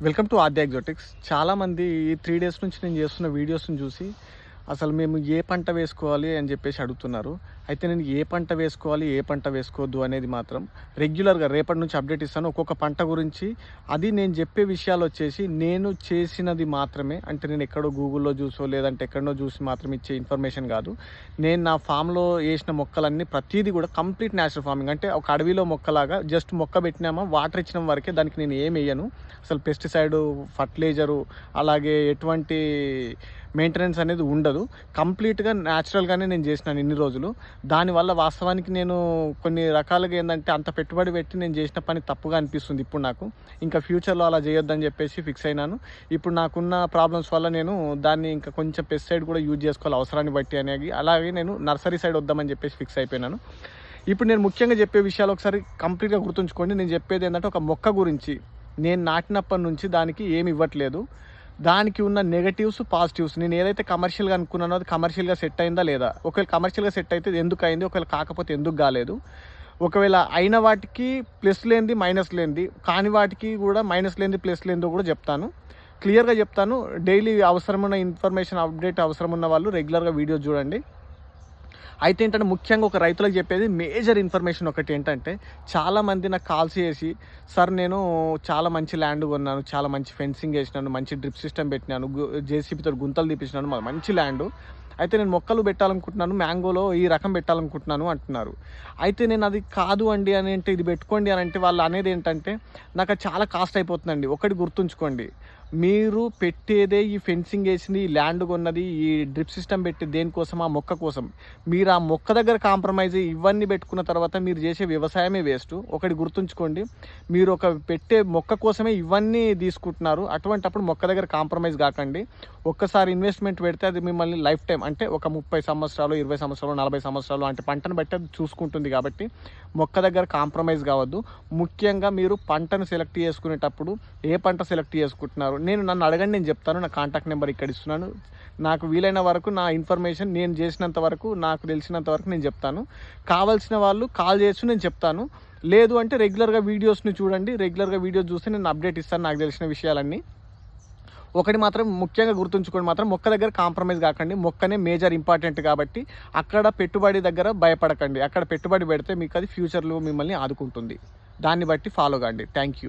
Welcome to ఆద్య ఎగ్జోటిక్స్. చాలామంది ఈ three days నుంచి నేను చేస్తున్న వీడియోస్ని చూసి అసలు మేము ఏ పంట వేసుకోవాలి అని చెప్పేసి అడుగుతున్నారు. అయితే నేను ఏ పంట వేసుకోవాలి ఏ పంట వేసుకోవద్దు అనేది మాత్రం రెగ్యులర్గా రేపటి నుంచి అప్డేట్ ఇస్తాను. ఒక్కొక్క పంట గురించి అది నేను చెప్పే విషయాలు వచ్చేసి నేను చేసినది మాత్రమే. అంటే నేను ఎక్కడో గూగుల్లో చూసో లేదంటే ఎక్కడో చూసి మాత్రం ఇచ్చే ఇన్ఫర్మేషన్ కాదు. నేను నా ఫామ్లో వేసిన మొక్కలన్నీ ప్రతిదీ కూడా కంప్లీట్ న్యాచురల్ ఫార్మింగ్. అంటే ఒక అడవిలో మొక్కలాగా జస్ట్ మొక్క పెట్టినామా వాటర్ ఇచ్చిన వరకే దానికి నేను ఏం వేయను. అసలు పెస్టిసైడ్ ఫర్టిలైజరు అలాగే ఎటువంటి మెయింటెనెన్స్ అనేది ఉండదు. కంప్లీట్గా న్యాచురల్గానే నేను చేసినాను ఇన్ని రోజులు. దానివల్ల వాస్తవానికి నేను కొన్ని రకాలుగా ఏంటంటే అంత పెట్టుబడి పెట్టి నేను చేసిన పని తప్పుగా అనిపిస్తుంది ఇప్పుడు నాకు. ఇంకా ఫ్యూచర్లో అలా చేయొద్దని చెప్పేసి ఫిక్స్ అయినాను. ఇప్పుడు నాకున్న ప్రాబ్లమ్స్ వల్ల నేను దాన్ని ఇంకా కొంచెం పెస్టిసైడ్ కూడా యూజ్ చేసుకోవాలి అవసరాన్ని బట్టి అనేది. అలాగే నేను నర్సరీ సైడ్ వద్దామని చెప్పేసి ఫిక్స్ అయిపోయినాను. ఇప్పుడు నేను ముఖ్యంగా చెప్పే విషయాలు ఒకసారి కంప్లీట్గా గుర్తుంచుకోండి. నేను చెప్పేది ఏంటంటే ఒక మొక్క గురించి. నేను నాటినప్పటి నుంచి దానికి ఏమి ఇవ్వట్లేదు. దానికి ఉన్న నెగటివ్స్ పాజిటివ్స్ నేను ఏదైతే కమర్షియల్గా అనుకున్నానో అది కమర్షియల్గా సెట్ అయిందా లేదా? ఒకవేళ కమర్షియల్గా సెట్ అయితే ఎందుకు అయింది? ఒకవేళ కాకపోతే ఎందుకు కాలేదు? ఒకవేళ అయిన వాటికి ప్లస్ లేనిది మైనస్ లేనిది. కాని వాటికి కూడా మైనస్ లేనిది ప్లస్ లేనిదో కూడా చెప్తాను. క్లియర్గా చెప్తాను. డైలీ అవసరమున్న ఇన్ఫర్మేషన్ అప్డేట్ అవసరం ఉన్న వాళ్ళు రెగ్యులర్గా వీడియోస్ చూడండి. అయితే ఏంటంటే ముఖ్యంగా ఒక రైతులకు చెప్పేది మేజర్ ఇన్ఫర్మేషన్ ఒకటి ఏంటంటే చాలామంది నాకు కాల్స్ చేసి సార్ నేను చాలా మంచి ల్యాండ్ కొన్నాను చాలా మంచి ఫెన్సింగ్ వేసినాను మంచి డ్రిప్ సిస్టమ్ పెట్టినాను జేసీబీతో గుంతలు తీపించినాను మంచి ల్యాండ్. అయితే నేను మొక్కలు పెట్టాలనుకుంటున్నాను మ్యాంగోలో ఈ రకం పెట్టాలనుకుంటున్నాను అంటున్నారు. అయితే నేను అది కాదు అండి అని అంటే ఇది పెట్టుకోండి అని అంటే వాళ్ళు అనేది ఏంటంటే నాకు అది చాలా కాస్ట్ అయిపోతుందండి ఒకటి గుర్తుంచుకోండి. మీరు పెట్టేదే ఈ ఫెన్సింగ్ వేసింది ఈ ల్యాండ్ కొన్నది ఈ డ్రిప్ సిస్టమ్ పెట్టి దేనికోసం ఆ మొక్క కోసం. మీరు ఆ మొక్క దగ్గర కాంప్రమైజ్ ఇవన్నీ పెట్టుకున్న తర్వాత మీరు చేసే వ్యవసాయమే వేస్ట్. ఒకటి గుర్తుంచుకోండి మీరు ఒక పెట్టే మొక్క కోసమే ఇవన్నీ తీసుకుంటున్నారు. అటువంటప్పుడు మొక్క దగ్గర కాంప్రమైజ్ కాకండి. ఒక్కసారి ఇన్వెస్ట్మెంట్ పెడితే అది మిమ్మల్ని లైఫ్ టైం అంటే ఒక ముప్పై సంవత్సరాలు ఇరవై సంవత్సరాలు నలభై సంవత్సరాలు అంటే పంటను బట్టి అది చూసుకుంటుంది కాబట్టి మొక్క దగ్గర కాంప్రమైజ్ కావద్దు. ముఖ్యంగా మీరు పంటను సెలెక్ట్ చేసుకునేటప్పుడు ఏ పంట సెలెక్ట్ చేసుకుంటున్నారు? నేను నన్ను అడగండి నేను చెప్తాను నా కాంటాక్ట్ నెంబర్ ఇక్కడ ఇస్తున్నాను. నాకు వీలైన వరకు నా ఇన్ఫర్మేషన్ నేను చేసినంత వరకు నాకు తెలిసినంత వరకు నేను చెప్తాను. కావాల్సిన వాళ్ళు కాల్ చేసి నేను చెప్తాను. లేదు అంటే రెగ్యులర్గా వీడియోస్ని చూడండి. రెగ్యులర్గా వీడియోస్ చూస్తే నేను అప్డేట్ ఇస్తాను నాకు తెలిసిన విషయాలన్నీ. ఒకటి మాత్రం ముఖ్యంగా గుర్తుంచుకోండి మాత్రం మొక్క దగ్గర కాంప్రమైజ్ కాకండి. మొక్కనే మేజర్ ఇంపార్టెంట్ కాబట్టి అక్కడ పెట్టుబడి దగ్గర భయపడకండి. అక్కడ పెట్టుబడి పెడితే మీకు అది ఫ్యూచర్లో మిమ్మల్ని ఆదుకుంటుంది. దాన్ని బట్టి ఫాలో కండి. Thank you